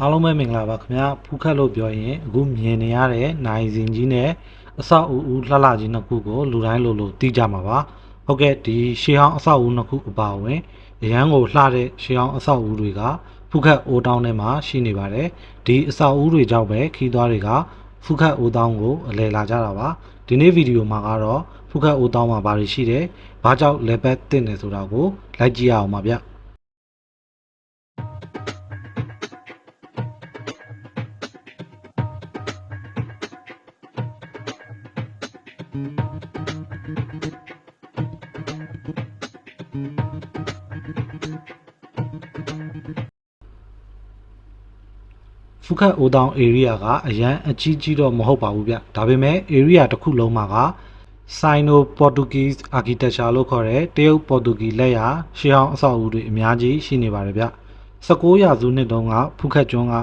အားလုံးပဲမင်္ဂလာပါခင်ဗျာဖူးခတ်လို့ပြောရင်အခုမြင်နေရတဲ့နိုင်စင်ကြီးနဲ့အဆောက်အဦလှလှကြီးနှစ်ခုကိုလူတိုင်းလိုလိုသိကြမှာပါဟုတ်ကဲ့ဒီရှေးဟောင်းအဆောက်အဦနှစ်ခုအပါအဝင်အရန်ကိုလှတဲ့ရှေးဟောင်းအဆောက်အဦတွေကဖူးခတ်အိုးတောင်းထဲမှာရှိနေပါတယ်ဒီအဆောက်အဦတွေကြောင့်ပဲခီးသွားတွေကဖူးခတ်အိုးတောင်းကိုအလဲလာကြတာပါဒီနေ့ဗီဒီယိုမှာကတော့ဖူးခတ်အိုးတောင်းမှာဘာတွေရှိတယ်ဘာကြောင့်လဲပတ်တင်တယ်ဆိုတာကိုလိုက်ကြည့်ရအောင်ပါဗျ ဖုခတ်အိုတောင် area ကအရန်အကြီးကြီးတော့မဟုတ်ပါဘူးဗျဒါပေမဲ့ area တစ်ခုလုံးမှာက Sino Portuguese architecture လို့ခေါ်တဲ့တရုတ်ပေါ်တူဂီလက်ရာရှေးဟောင်းအဆောက်အဦတွေအများကြီးရှိနေပါတယ်ဗျ19ရာစုနှစ်တုန်းကဖုခတ်ကျွန်းက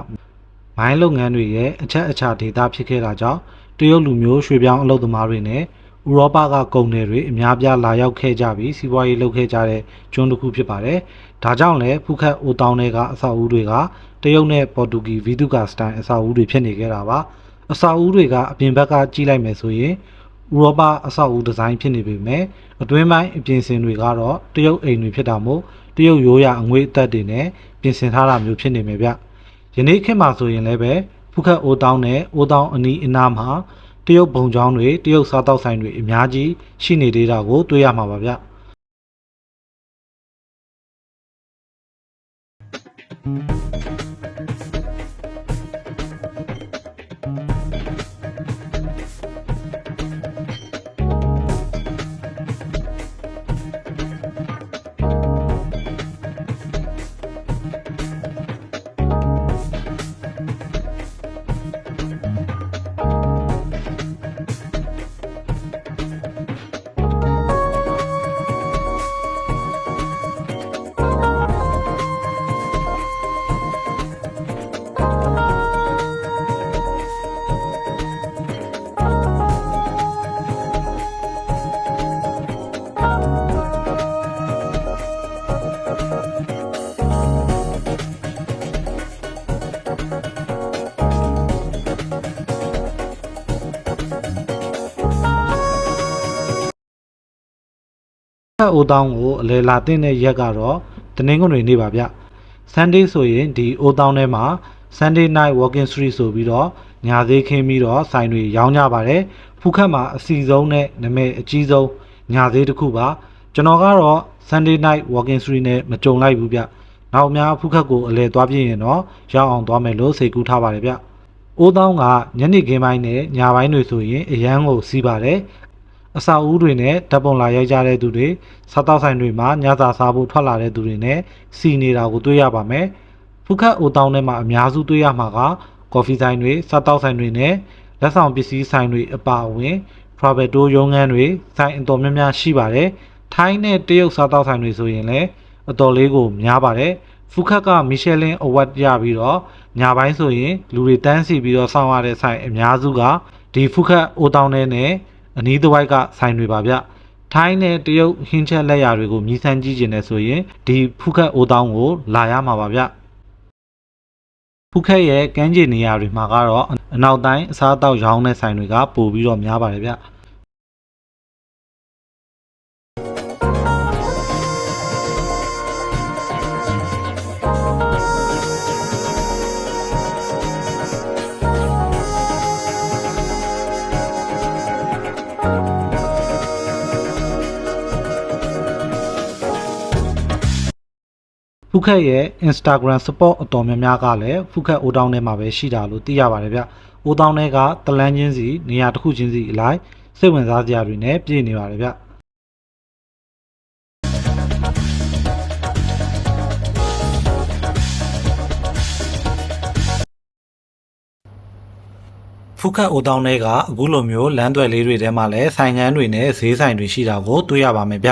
မိုင်းလုပ်ငန်းတွေရဲ့အချက်အချာဒေသဖြစ်ခဲ့တာကြောင့် တရုတ်လူမျိုးရွှေပြောင်းအလုပ်သမားတွေနဲ့ဥရောပကကုန်တယ်တွေအများပြားလာရောက်ခဲ့ကြပြီးစီးပွားရေးလုပ်ခဲ့ကြတဲ့ကျွန်းတစ်ခုဖြစ်ပါတယ်။ဒါကြောင့်လည်းဖုခတ်အိုတောင်တွေကအဆောက်အဦတွေကတရုတ်နဲ့ပေါ်တူဂီဗီဒုကာစတိုင်းအဆောက်အဦတွေဖြစ်နေခဲ့တာပါ။အဆောက်အဦတွေကအပြင်ဘက်ကကြီးလိုက်မယ်ဆိုရင်ဥရောပအဆောက်အဦဒီဇိုင်းဖြစ်နေပေမဲ့အတွင်းပိုင်းအပြင်ဆင်တွေကတော့တရုတ်အိမ်တွေဖြစ်တာမို့တရုတ်ရိုးရာအငွေအသက်တွေနဲ့ပြင်ဆင်ထားတာမျိုးဖြစ်နေမယ်ဗျ။ယနေ့ခေတ်မှာဆိုရင်လည်းပဲ ဖုခတ်အိုတောင်းနဲ့အိုတောင်းအနီးအနားမှာတရုတ်ဘုံကျောင်းတွေတရုတ်စားတောက်ဆိုင်တွေအများကြီးရှိနေသေးတာကိုတွေ့ရမှာပါဗျ။ တ်အိုတောင်းကိုအလဲလာတင်တဲ့ရက်ကတော့တနင်္ဂနွေနေ့ပါဗျ Sunday ဆိုရင်ဒီအိုတောင်းထဲမှာ Sunday night walking street ဆိုပြီးတော့ညာသေးခင်းပြီးတော့ဆိုင်တွေရောင်းကြပါတယ်ဖူးခတ်မှာအစီဆုံးနဲ့နာမည်အကြီးဆုံးညာသေးတစ်ခုပါကျွန်တော်ကတော့ Sunday night walking street နဲ့မကြုံလိုက်ဘူးဗျနောက်အများဖူးခတ်ကိုအလဲသွားပြင်းရင်တော့ရောက်အောင်သွားမယ်လို့စိတ်ကူးထားပါတယ်ဗျအိုတောင်းကညနေခင်းပိုင်းနဲ့ညပိုင်းတွေဆိုရင်အရန်ကိုစီးပါတယ် အစာအုပ်တွေနဲ့ဓာတ်ပုံလာရိုက်ကြတဲ့သူတွေစားတောက်ဆိုင်တွေမှာညစာစားဖို့ထွက်လာတဲ့သူတွေနဲ့စီနေတာကိုတွေ့ရပါမယ်။ဖုခတ်အိုတောင်းထဲမှာအများစုတွေ့ရမှာကကော်ဖီဆိုင်တွေစားတောက်ဆိုင်တွေနဲ့လက်ဆောင်ပစ္စည်းဆိုင်တွေအပါအဝင် travel tour ရုံးခန်းတွေဆိုင်အတော်များများရှိပါတယ်။ထိုင်းနဲ့တရုတ်စားတောက်ဆိုင်တွေဆိုရင်လည်းအတော်လေးကိုများပါတယ်။ဖုခတ်ကမီရှယ်လင်အဝတ်ရပြီးတော့ညပိုင်းဆိုရင်လူတွေတန်းစီပြီးတော့စောင့်ရတဲ့ဆိုင်အများစုကဒီဖုခတ်အိုတောင်းထဲနဲ့ အနီးတစ်ဝိုက်ကဆိုင်တွေပါဗျထိုင်းနဲ့တရုတ်ဟင်းချက်လက်ရာတွေကိုမြည်ဆန်းကြည့်ကျင်နေဆိုရင်ဒီဖုခတ်အိုတောင်းကိုလာရမှာပါဗျဖုခတ်ရဲ့ကမ်းခြေနေရာတွေမှာကတော့အနောက်တိုင်းအစားအသောက်ရောင်းတဲ့ဆိုင်တွေကပို့ပြီးတော့များပါတယ်ဗျ ဖုခက်ရဲ့ Instagram support အတော်များများကလည်းဖုခက်အိုတောင်းထဲမှာပဲရှိတာလို့သိရပါတယ်ဗျ။အိုတောင်းထဲကတလန်းချင်းစီနေရာတစ်ခုချင်းစီအလိုက်စိတ်ဝင်စားစရာတွေနဲ့ပြည့်နေပါတယ်ဗျ။ဖုခတ်အိုတောင်းတွေကအခုလိုမျိုးလမ်းသွယ်လေးတွေထဲမှာလည်းဆိုင်ငန်းတွေနဲ့ဈေးဆိုင်တွေရှိတာကိုတွေ့ရပါမယ်ဗျ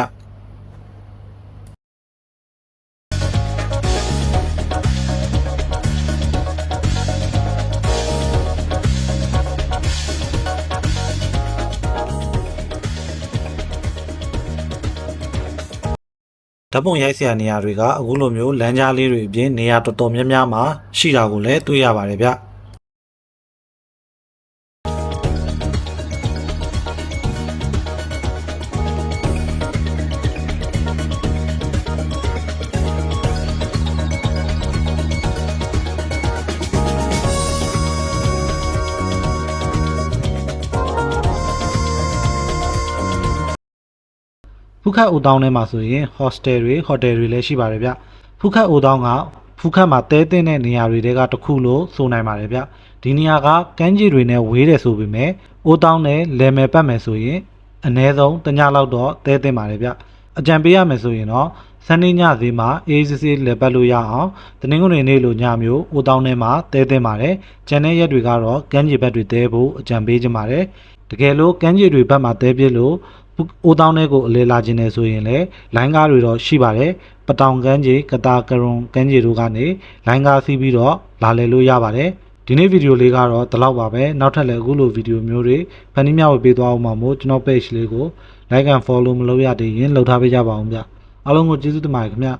ဓာတ်ပုံရိုက်စရာနေရာတွေကအခုလိုမျိုးလမ်းကြားလေးတွေအပြင်နေရာတော်တော်များများမှာရှိတာကိုလည်းတွေ့ရပါတယ်ဗျ ဖူးခတ်အိုတောင်းထဲမှာဆိုရင် hostel တွေ hotel တွေလည်းရှိပါတယ်ဗျဖူးခတ်အိုတောင်းကဖူးခတ်မှာတဲတင်းတဲ့နေရာတွေတဲကတစ်ခုလို့ဆိုနိုင်ပါတယ်ဗျဒီနေရာကကမ်းခြေတွေနဲ့ဝေးတယ်ဆိုပေမဲ့အိုတောင်းနဲ့လယ်မယ်ပတ်မယ်ဆိုရင်အနည်းဆုံးတစ်ညလောက်တော့တဲတင်းပါတယ်ဗျအကြံပေးရမယ်ဆိုရင်တော့စနေညဈေးမှာအေးစစ်စစ်လည်ပတ်လို့ရအောင်တနင်္ဂနွေနေ့လိုညမျိုးအိုတောင်းထဲမှာတဲတင်းပါတယ်ကျန်တဲ့ရက်တွေကတော့ကမ်းခြေဘက်တွေတဲဖို့အကြံပေးချင်ပါတယ်တကယ်လို့ကမ်းခြေတွေဘက်မှာတဲပြစ်လို့ အိုးတောင်းတဲ့ကိုအလေလာခြင်းနေဆိုရင်လည်းလိုင်းကားတွေတော့ရှိပါတယ်ပတောင်ကန်းကြီးကတာကရွန်ကန်းကြီးတို့ကနေလိုင်းကားစီးပြီးတော့လာလည်လို့ရပါတယ်ဒီနေ့ဗီဒီယိုလေးကတော့ဒီလောက်ပါပဲနောက်ထပ်လည်းအခုလိုဗီဒီယိုမျိုးတွေဖန်တီးမျှဝေပေးသွားအောင်ပါမို့ကျွန်တော် page လေးကို like and follow မလုပ်ရသေးရင်လုပ်ထားပေးကြပါအောင်ဗျအားလုံးကိုကျေးဇူးတင်ပါတယ်ခင်ဗျ